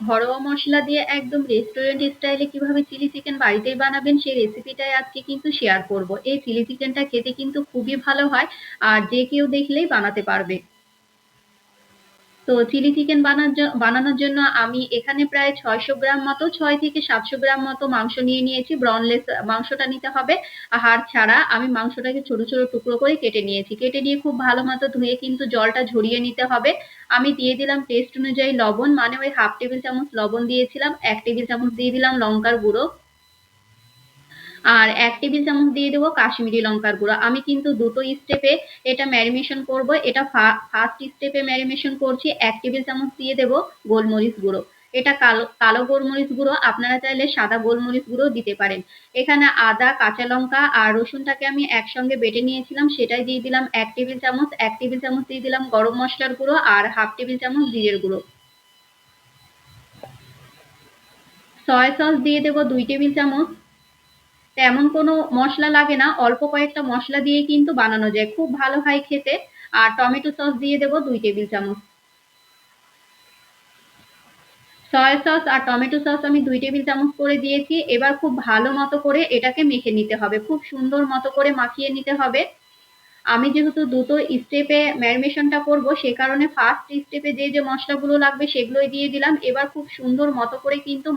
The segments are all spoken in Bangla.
ঘরোয়া মশলা দিয়ে একদম রেস্টুরেন্ট স্টাইলে কীভাবে চিলি চিকেন বাড়িতেই বানাবেন সেই রেসিপিটাই আজকে কিন্তু শেয়ার করব। এই চিলি চিকেনটা খেতে কিন্তু খুবই ভালো হয়, আর যে কেউ দেখলেই বানাতে পারবে। তো চিলি চিকেন বানানোর জন্য আমি এখানে প্রায় ছয়শো গ্রাম মতো, ছয় থেকে সাতশো গ্রাম মতো মাংস নিয়ে নিয়েছি। ব্রনলেস মাংসটা নিতে হবে। হাড় ছাড়া আমি মাংসটাকে ছোট ছোট টুকরো করে কেটে নিয়েছি। কেটে নিয়ে খুব ভালো মতো ধুয়ে কিন্তু জলটা ঝরিয়ে নিতে হবে। আমি দিয়ে দিলাম টেস্ট অনুযায়ী লবণ মানে ওই হাফ টেবিল চামচ লবণ দিয়েছিলাম, এক টেবিল চামচ দিয়ে দিলাম লঙ্কার গুঁড়ো। আর এক টেবিল চামচ দিয়ে দেবো কাশ্মীরি লঙ্কার গুঁড়ো। আমি কিন্তু দুটো স্টেপে এটা ম্যারিনেশন করব। এটা ফার্স্ট স্টেপে ম্যারিনেশন করছি। এক টেবিল চামচ দিয়ে দেবো গোলমরিচ গুঁড়ো। এটা কালো কালো গোলমরিচ গুঁড়ো। আপনারা চাইলে সাদা গোলমরিচ গুঁড়ো দিতে পারেন। এখানে আদা, কাঁচা লঙ্কা আর রসুনটাকে আমি একসঙ্গে বেটে নিয়েছিলাম। সেটাই দিয়ে দিলাম এক টেবিল চামচ। এক টেবিল চামচ দিয়ে দিলাম গরম মশলার গুঁড়ো আর হাফ টেবিল চামচ জিরের গুঁড়ো। সয়া সস দিয়ে দেবো দুই টেবিল চামচ। তেমন কোনো মশলা লাগে না। অল্প কয়েকটা মশলা দিয়ে কিন্তু বানানো যায়। খুব ভালো হয় খেতে। আর টমেটো সস দিয়ে দেবো দুই টেবিল চামচ। সয়া সস আর টমেটো সস আমি দুই টেবিল চামচ করে দিয়েছি। এবার খুব ভালো মতো করে এটাকে মেখে নিতে হবে। খুব সুন্দর মতো করে মাখিয়ে নিতে হবে। আমি যেহেতু দুটো স্টেপে ম্যারিনেশনটা করব, সে কারণে ফার্স্ট স্টেপে যে যে মশলাগুলো লাগবে সেগুলোই দিয়ে দিলাম। এবার খুব সুন্দর মতো করে কিন্তু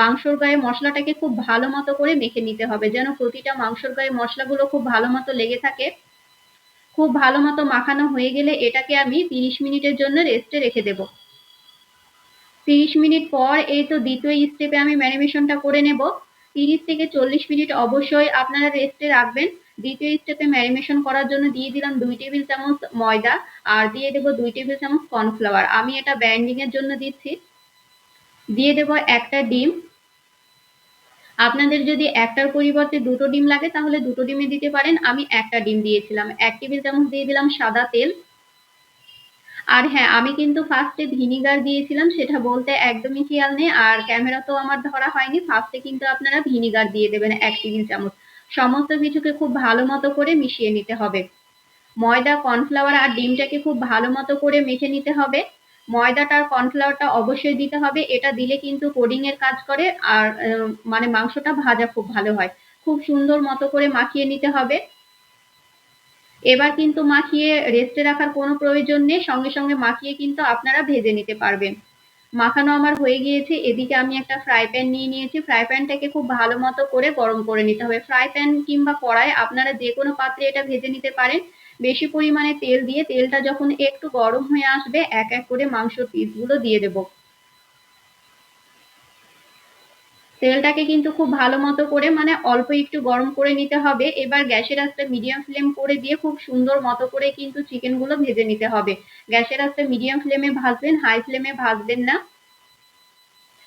মাংসর গায়ে মশলাটাকে খুব ভালো মতো করে মেখে নিতে হবে, যেন প্রতিটা মাংসর গায়ে মশলাগুলো খুব ভালো মতো লেগে থাকে। খুব ভালো মতো মাখানো হয়ে গেলে এটাকে আমি তিরিশ মিনিটের জন্য রেস্টে রেখে দেব। তিরিশ মিনিট পর এই তো দ্বিতীয় স্টেপে আমি ম্যারিনেশনটা করে নেব। তিরিশ থেকে চল্লিশ মিনিট অবশ্যই আপনারা রেস্টে রাখবেন। দ্বিতীয় স্টেপে ম্যারিনেশন করার জন্য দিয়ে দিলাম দুই টেবিল চামচ ময়দা আর দিয়ে দেবো দুই টেবিল চামচ কর্নফ্লাওয়ার আমি এটা ব্যান্ডিং এর জন্য দিচ্ছি। দিয়ে দেবো একটা ডিম। আপনাদের যদি একটার পরিবর্তে দুটো ডিম লাগে তাহলে দুটো ডিমে দিতে পারেন। আমি একটা ডিম দিয়েছিলাম। এক টেবিল চামচ দিয়ে দিলাম সাদা তেল। আর হ্যাঁ আমি কিন্তু ফার্স্টে ভিনিগার দিয়েছিলাম, সেটা বলতে একদমই খেয়াল নেই। আর ক্যামেরা তো আমার ধরা হয়নি ফার্স্টে কিন্তু আপনারা ভিনিগার দিয়ে দেবেন এক টেবিল চামচ। সমস্ত কিছুকে খুব ভালো মতো করে মিশিয়ে নিতে হবে। ময়দা কর্নফ্লাওয়ার আর ডিমটাকে খুব ভালো মতো করে মেখে নিতে হবে। ময়দাটা আর কর্নফ্লাওয়ারটা অবশ্যই দিতে হবে। এটা দিলে কিন্তু কোডিং এর কাজ করে আর মানে মাংসটা ভাজা খুব ভালো হয়। খুব সুন্দর মতো করে মাখিয়ে নিতে হবে। এবার কিন্তু মাখিয়ে রেস্টে রাখার কোনো প্রয়োজন নেই, সঙ্গে সঙ্গে মাখিয়ে কিন্তু আপনারা ভেজে নিতে পারবেন। মাখানো আমার হয়ে গিয়েছে, এদিকে আমি একটা ফ্রাই প্যান নিয়ে নিয়েছি। ফ্রাই প্যানটাকে খুব ভালো মতো করে গরম করে নিতে হবে। ফ্রাই প্যান কিংবা কড়াই আপনারা যে কোনো পাত্রে এটা ভেজে নিতে পারেন। বেশি পরিমাণে তেল দিয়ে, তেলটা যখন একটু গরম হয়ে আসবে, এক এক করে মাংসর পিসগুলো দিয়ে দেবো। তেলটাকে কিন্তু খুব ভালো মতো করে মানে অল্প একটু গরম করে নিতে হবে। এবার গ্যাসের আঁচটা মিডিয়াম ফ্লেম করে দিয়ে খুব সুন্দর মতো করে কিন্তু চিকেনগুলো ভেজে নিতে হবে। গ্যাসের আঁচটা মিডিয়াম ফ্লেমে ভাজবেন হাই ফ্লেমে ভাজবেন না।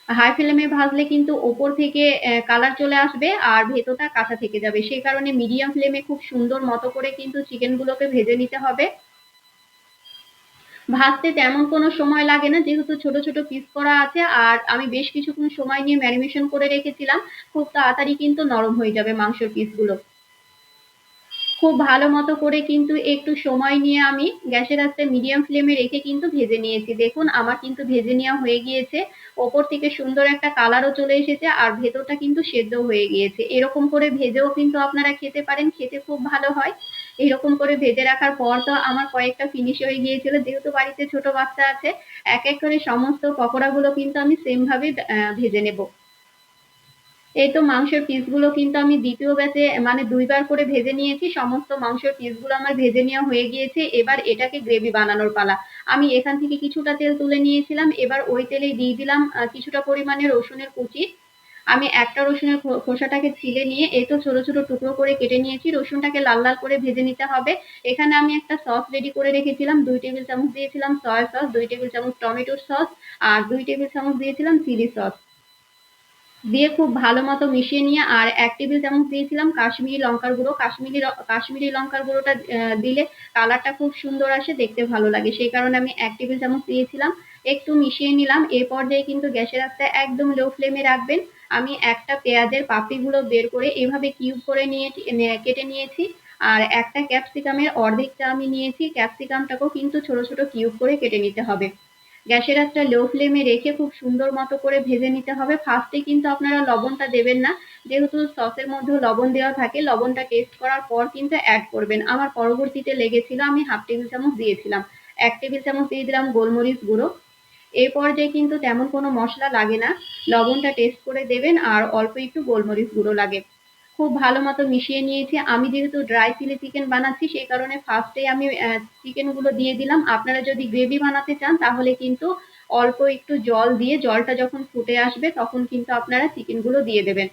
হাই ফ্লেমে ভাজলে কিন্তু ওপর থেকে কালার চলে আসবে আর ভেতরটা কাঁচা থেকে যাবে। সেই কারণে মিডিয়াম ফ্লেমে খুব সুন্দর মতো করে কিন্তু চিকেনগুলোকে ভেজে নিতে হবে। ভাজতে তেমন কোনো সময় লাগে না, যেহেতু ছোট ছোট পিস করা আছে আর আমি বেশ কিছুক্ষণ সময় নিয়ে ম্যারিনেশন করে রেখেছিলাম, খুব তাড়াতাড়ি কিন্তু নরম হয়ে যাবে মাংসের পিসগুলো খুব ভালো মতো করে কিন্তু একটু সময় নিয়ে আমি গ্যাসের আস্তে মিডিয়াম ফ্লেমে রেখে কিন্তু ভেজে নিয়েছি। দেখুন, আমার কিন্তু ভেজে নেওয়া হয়ে গিয়েছে, ওপর থেকে সুন্দর একটা কালারও চলে এসেছে আর ভেতরটা কিন্তু সেদ্ধ হয়ে গিয়েছে। এরকম করে ভেজেও কিন্তু আপনারা খেতে পারেন, খেতে খুব ভালো হয়। এরকম করে ভেজে রাখার পর তো আমার কয়েকটা ফিনিশ হয়ে গিয়েছিল। যেহেতু বাড়িতে ছোট বাচ্চা আছে এক এক করে সমস্ত পকোড়াগুলো কিন্তু আমি সেম ভাবে ভেজে নেব। এই তো মাংসের পিসগুলো কিন্তু আমি দ্বিতীয় ব্যাচে মানে দুইবার করে ভেজে নিয়েছি। সমস্ত মাংসের পিসগুলো আমার ভেজে নেওয়া হয়ে গিয়েছে। এবার এটাকে গ্রেভি বানানোর পালা। আমি এখান থেকে কিছুটা তেল তুলে নিয়েছিলাম। এবার ওই তেলেই দিয়ে দিলাম কিছুটা পরিমাণে রসুনের কুচি। আমি একটা রসুনের খোসাটাকে ছিলে নিয়ে, এই তো ছোট ছোট টুকরো করে কেটে নিয়েছি। রসুনটাকে লাল লাল করে ভেজে নিতে হবে। এখানে আমি একটা সস রেডি করে রেখেছিলাম। দুই টেবিল চামচ দিয়েছিলাম সয়া সস দুই টেবিল চামচ টমেটোর সস আর দুই টেবিল চামচ দিয়েছিলাম চিলি সস দিয়ে খুব ভালো মতো মিশিয়ে নিয়ে, আর এক টেবিল চামচ দিয়েছিলাম কাশ্মীরি লঙ্কার গুঁড়ো। কাশ্মীরি কাশ্মীরি লঙ্কার গুঁড়োটা দিলে কালারটা খুব সুন্দর আসে, দেখতে ভালো লাগে। সেই কারণে আমি এক টেবিল চামচ দিয়েছিলাম। একটু মিশিয়ে নিলাম। এই পর্যায়ে কিন্তু গ্যাসের আস্তে একদম লো ফ্লেমে রাখবেন। আমি একটা পেঁয়াজের পাপড়িগুলো বের করে এভাবে কিউব করে নিয়ে কেটে নিয়েছি। আর একটা ক্যাপসিকামের অর্ধেকটা আমি নিয়েছি। ক্যাপসিকামটাকেও কিন্তু ছোট ছোট কিউব করে কেটে নিতে হবে। গ্যাসের একটা লো ফ্লেমে রেখে খুব সুন্দর মতো করে ভেজে নিতে হবে। ফার্স্টে কিন্তু আপনারা লবণটা দেবেন না। যেহেতু সসের মধ্যে লবণ দেওয়া থাকে, লবণটা টেস্ট করার পর কিন্তু অ্যাড করবেন। আমার পরবর্তীতে লেগেছিল আমি হাফ টেবিল চামচ দিয়েছিলাম। এক টেবিল চামচ দিয়ে দিলাম গোলমরিচ গুঁড়ো। এই পর্যায়ে কিন্তু তেমন কোনো মশলা লাগে না। লবণটা টেস্ট করে দেবেন আর অল্প একটু গোলমরিচ গুঁড়ো লাগে। খুব ভালো মতো মিশিয়ে নিয়েছি। আমি যেহেতু ড্রাই চিলি চিকেন বানাচ্ছি, সেই কারণে ফার্স্টে আমি চিকেনগুলো দিয়ে দিলাম। আপনারা যদি গ্রেভি বানাতে চান, তাহলে কিন্তু অল্প একটু জল দিয়ে জলটা যখন ফুটে আসবে, তখন কিন্তু আপনারা চিকেনগুলো দিয়ে দেবেন।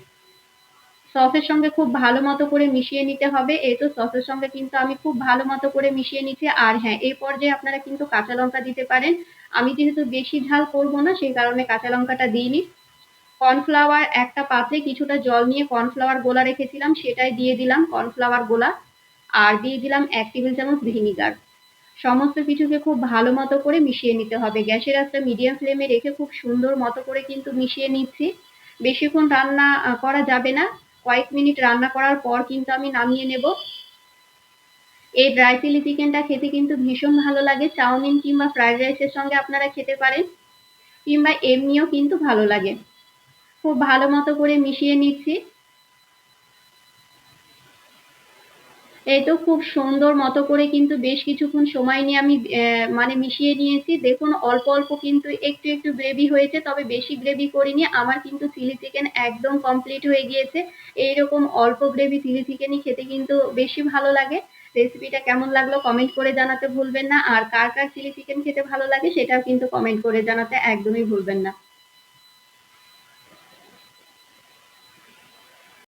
সসের সঙ্গে খুব ভালো মতো করে মিশিয়ে নিতে হবে। এই তো সসের সঙ্গে কিন্তু আমি খুব ভালো মতো করে মিশিয়ে নিচ্ছি। আর হ্যাঁ এই পর্যায়ে আপনারা কিন্তু কাঁচা লঙ্কা দিতে পারেন। আমি যেহেতু বেশি ঝাল করব না, সেই কারণে কাঁচা লঙ্কাটা দিইনি। কর্নফ্লাওয়ার একটা পাত্রে কিছুটা জল নিয়ে কর্নফ্লাওয়ার গোলা রেখেছিলাম, সেটাই দিয়ে দিলাম কর্নফ্লাওয়ার গোলা। আর দিয়ে দিলাম এক টেবিল চামচ ভিনিগার। সমস্ত কিছুকে খুব ভালো মতো করে মিশিয়ে নিতে হবে। গ্যাসের একটা মিডিয়াম ফ্লেমে রেখে খুব সুন্দর মতো করে কিন্তু মিশিয়ে নিচ্ছি। বেশিক্ষণ রান্না করা যাবে না। কয়েক মিনিট রান্না করার পর কিন্তু আমি নামিয়ে নেব। এই ড্রাই চিলি চিকেনটা খেতে কিন্তু ভীষণ ভালো লাগে। চাউমিন কিংবা ফ্রাইড রাইসের সঙ্গে আপনারা খেতে পারেন। কিংবা এমনিও কিন্তু ভালো লাগে। খুব ভালো মতো করে মিশিয়ে নিচ্ছি। এই তো খুব সুন্দর মতো করে কিন্তু বেশ কিছুক্ষণ সময় নিয়ে আমি মানে মিশিয়ে নিয়েছি। দেখুন, অল্প অল্প কিন্তু একটু একটু গ্রেভি হয়েছে, তবে বেশি গ্রেভি করিনি। আমার কিন্তু চিলি চিকেন একদম কমপ্লিট হয়ে গিয়েছে। এইরকম অল্প গ্রেভি চিলি চিকেনই খেতে কিন্তু বেশি ভালো লাগে। রেসিপিটা কেমন লাগল কমেন্ট করে জানাতে ভুলবেন না। আর কার কার চিলি চিকেন খেতে ভালো লাগে সেটাও কিন্তু কমেন্ট করে জানাতে একদমই ভুলবেন না।